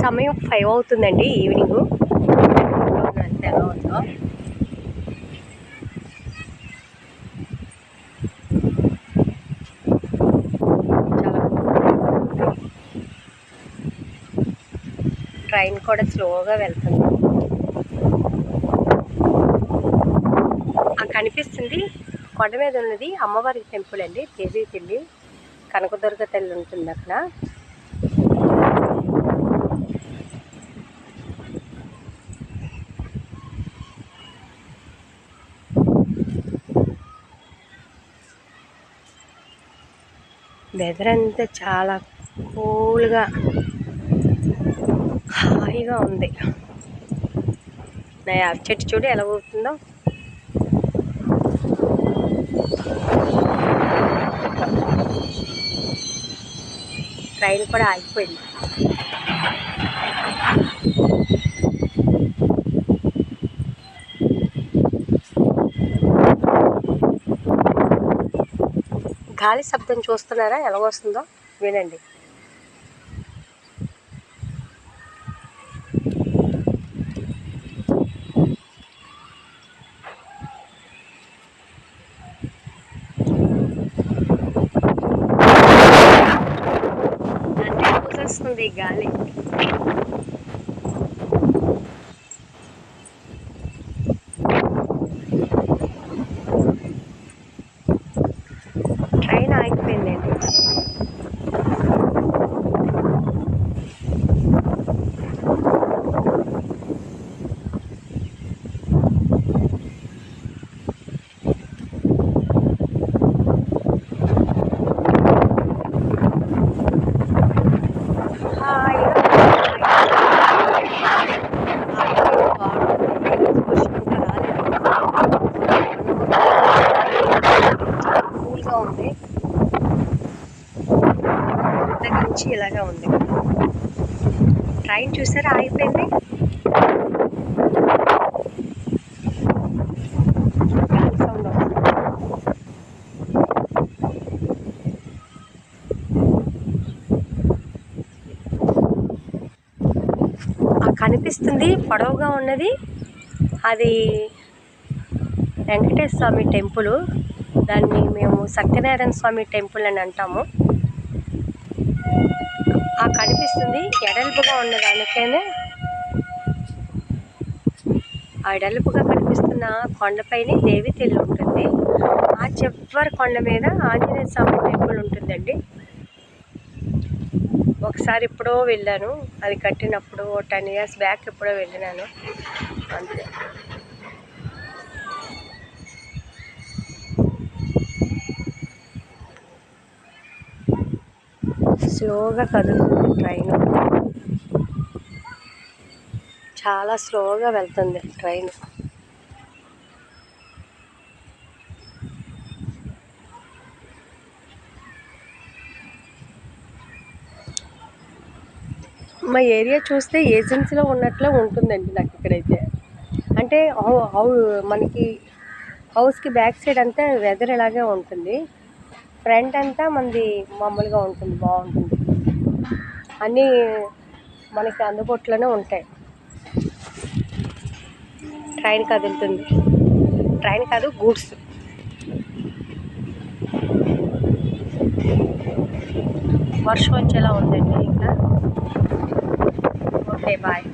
సమయం ఫైవ్ అవుతుందండి ఈవినింగ్ ఎంత ఉందో ట్రైన్ కూడా స్లోగా వెళ్తుంది. కనిపిస్తుంది కొండ మీద ఉన్నది అమ్మవారి టెంపుల్ అండి దేవీ తల్లి కనకదుర్గ తల్లి ఉంటుంది అక్కడ. వెదర్ అంతా చాలా కూల్గా హాయిగా ఉంది. నా యాప్ చెట్టు చూడు ఎలా ఊపుతుందో ట్రైన్ కూడా ఆగిపోయింది. గాలి శబ్దం చూస్తున్నారా? ఎలా వస్తుందో వినండి. వస్తుంది ఈ గాలి ట్రైన్ ఆగిపోయిందండి కూల్గా ఉంది. దగ్గర నుంచి ఇలాగా ఉంది. ట్రైన్ చూసారా? ఆగిపోయింది కనిపిస్తుంది పొడవుగా ఉన్నది. అది వెంకటేశ్వర స్వామి టెంపుల్. దాన్ని మేము సత్యనారాయణ స్వామి టెంపుల్ అని అంటాము. ఆ కనిపిస్తుంది ఎడల్పుగా ఉన్నదానికైనా ఆ ఎడల్పుగా కనిపిస్తున్న కొండపైనే దేవి తెల్లి ఉంటుంది. ఆ చివరి కొండ మీద ఆంజనేయ స్వామి టెంపుల్ ఉంటుందండి. ఒకసారి ఎప్పుడో వెళ్ళాను. అది కట్టినప్పుడు టెన్ ఇయర్స్ బ్యాక్ ఎప్పుడో వెళ్ళినాను. అంతే. స్లోగా కదులుతుంది ట్రైన్. చాలా స్లోగా వెళ్తుంది ట్రైన్. మా ఏరియా చూస్తే ఏజెన్సీలో ఉన్నట్లే ఉంటుందండి నాకు ఇక్కడైతే. అంటే హౌ- హౌ మనకి హౌస్కి బ్యాక్ సైడ్ అంతా వెదర్ ఇలాగే ఉంటుంది. ఫ్రంట్ అంతా మనది మామూలుగా ఉంటుంది బాగుంటుంది. అన్నీ మనకి అందుబాటులోనే ఉంటాయి. ట్రైన్ కదులుతుంది ట్రైన్ కాదు గూడ్స్. వర్షం వచ్చేలా ఉందండి ఇంకా. Okay bye.